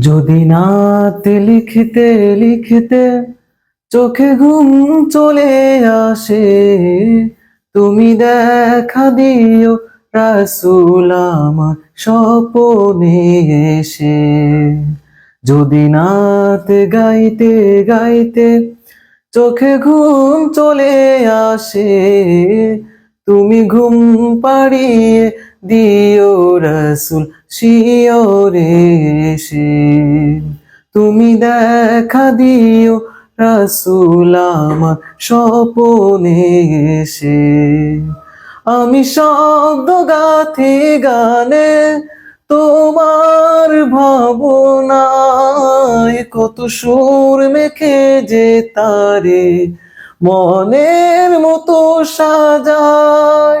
যদি নাতে লিখতে লিখতে চোখে ঘুম চলে আসে, তুমি দেখা দিও রাসুল আমার স্বপনে এসে। যদি নাতে গাইতে গাইতে চোখে ঘুম চলে আসে, তুমি ঘুম পাড়িয়ে দিও রসুল শিওরে এসে তুমি দেখা দিও রসুল আমার স্বপনে এসে। আমি শব্দ গাথি গানে তোমার ভাবনায় কত সুর মেখে যে তারে। মনের মতো সাজায়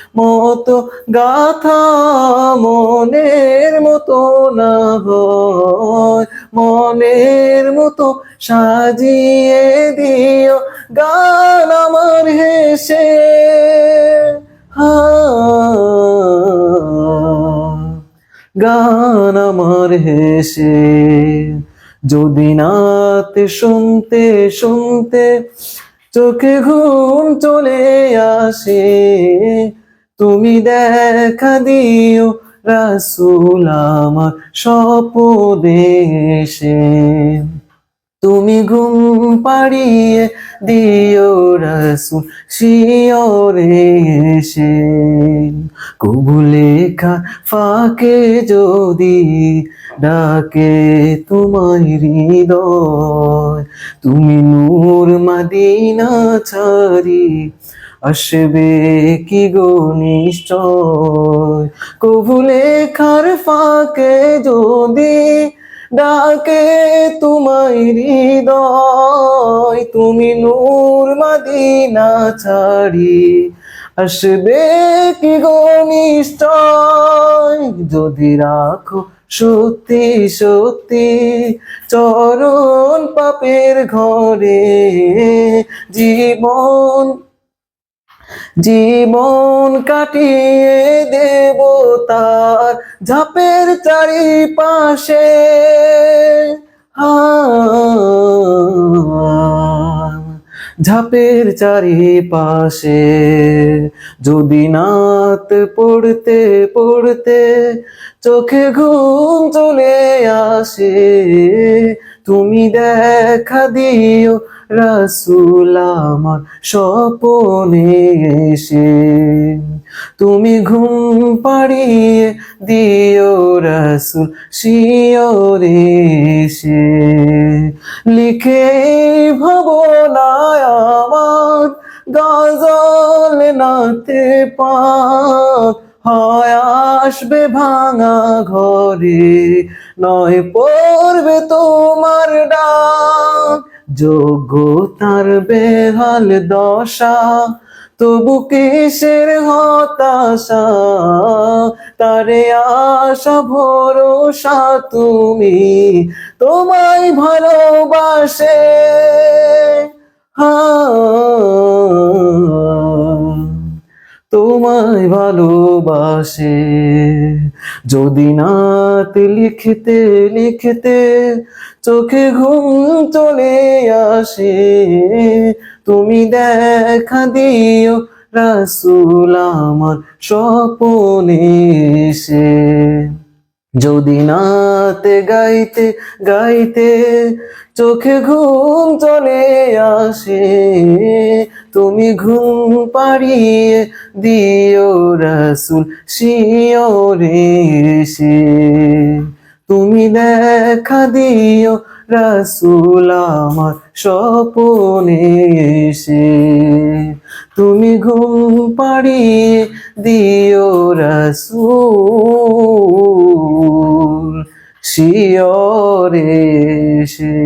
মতো গাথা মনের মতো না হয়। মনের মতো সাজিয়ে দিও গান আমার হেসে। গান আমার হেসে। যদি নাতে শুনতে শুনতে চোখে ঘুম চলে আসে তুমি দেখা দিও রাসুল আমার এসে তুমি ঘুম পাড়িয়ে দিও রসুল শিওরে এসে। কবুলেখা ফাঁকে যদি ডাকে তোমার হৃদয়, তুমি নূর মাদিনা ছাড়ি আসবে কি গো নিশ্চয়? কবুলেখার ফাঁকে যদি ডাকে তোমায় হৃদয়, তুমি নূর মাদিনা ছাড়ি। আসবে কি গো নিশ্চয়? যদি রাখো সত্যি সত্যি চরণ পাপের ঘরে, জীবন জীবন কাটিয়ে দেব তার ঝাপের চারিপাশে। ঝাপের চারিপাশে যদি নাত পড়তে পড়তে চোখে ঘুম চলে আসে তুমি দেখা দিও রাসুল আমার স্বপনে এসে। তুমি ঘুম পাড়িয়ে দিও রাসুল শিওরে এসে। লিখে ভাবনায় আমার গজল নাতে পাক হয়। আসবে ভাঙা ঘরে, নয় পড়বে তোমার ডাক। যোগ্যতার বেহাল দশা, তবু কিসের হতাশা? তারে আশা, ভরসা তুমি তোমায় ভালোবাসে। হা তোমায় ভালোবাসে। যদি নাত লিখতে লিখতে চোখে ঘুম চলে আসে, তুমি দেখা দিও রাসুল আমার স্বপনে সে যদি নাতে গাইতে গাইতে চোখে ঘুম চলে আসে তুমি ঘুম পাড়িয়ে দিও রসুল শিওরে এসে। তুমি দেখা দিও রসুল আমার স্বপনে এসে। তুমি ঘুম পাড়িয়ে দিও রসুল শিওরে এসে।